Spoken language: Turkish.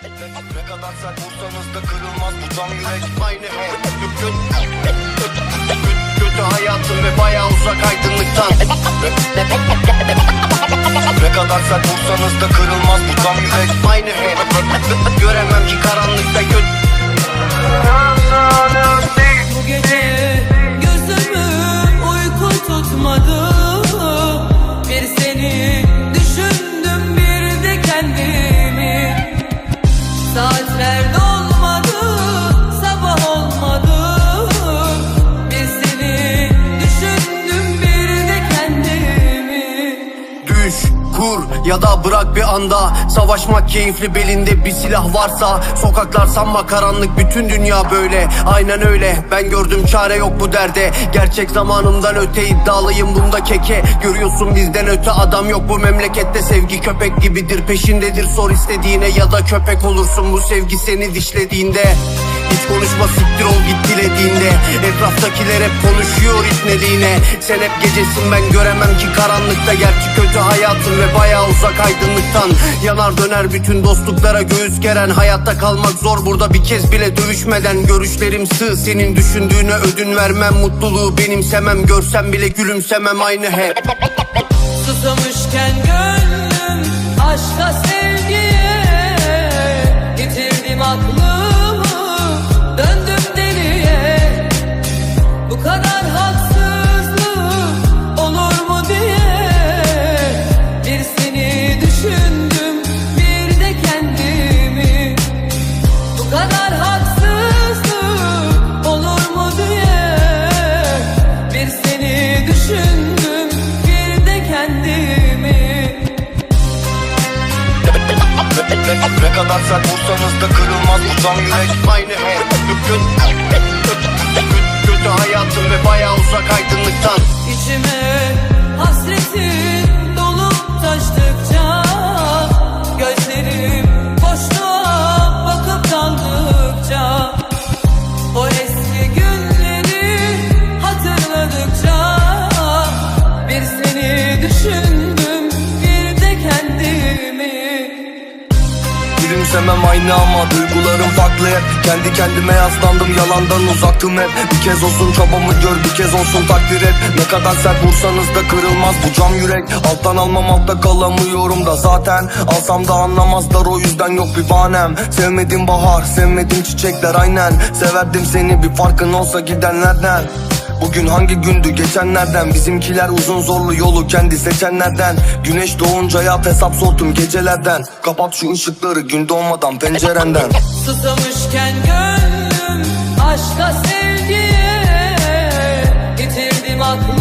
Ne kadar sert vursanız da kırılmaz bu cam yürek Aynı Kötü, hayatım ve bayağı uzak aydınlıktan Ne kadar sert vursanız da kırılmaz bu cam yürek Aynı Göremem ki karanlıkta kötü ya da bırak bir anda. Savaşmak keyifli belinde bir silah varsa. Sokaklar sanma karanlık bütün dünya böyle. Aynen öyle. Ben gördüm çare yok bu derde. Gerçek zamanımdan öte iddialıyım bunda keke. Görüyorsun bizden öte adam yok. Bu memlekette Sevgi köpek gibidir. Peşindedir sor istediğine Ya da köpek olursun. Bu sevgi seni dişlediğinde hiç konuşma siktir ol git dilediğinde. Etraftakiler hep konuşuyor itnediğine Sen hep gecesin ben göremem ki karanlıkta. Gerçi kötü hayatım ve bayağı uzak aydınlıktan. Yanar döner bütün dostluklara göğüs geren. Hayatta kalmak zor burada bir kez bile dövüşmeden. Görüşlerim sığ senin düşündüğüne ödün vermem. Mutluluğu benimsemem görsem bile gülümsemem. Aynı hep. Susamışken gönlüm aşka sevgiye düşündüm kendimi Ne kadar sert vursanız da kırılmaz bu cam yürek Aynı kötü hayatım ve bayağı Gülümsemem aynı ama duygularım farklı hep. Kendi kendime yaslandım yalandan uzaktım hep. Bir kez olsun çabamı gör bir kez olsun takdir et. Ne kadar sert vursanız da kırılmaz bu cam yürek. Alttan almam altta kalamıyorum da zaten. Alsam da anlamazlar o yüzden yok bir bahanem Sevmedim bahar sevmedim çiçekler aynen. Severdim seni bir farkın olsa gidenlerden Bugün hangi gündü? Geçenlerden. Bizimkiler uzun zorlu yolu kendi seçenlerden. Güneş doğunca yap hesap sordum gecelerden. Kapat şu ışıkları gün doğmadan pencerenden. Susamışken gönlüm aşka sevgiye Getirdim aklımı.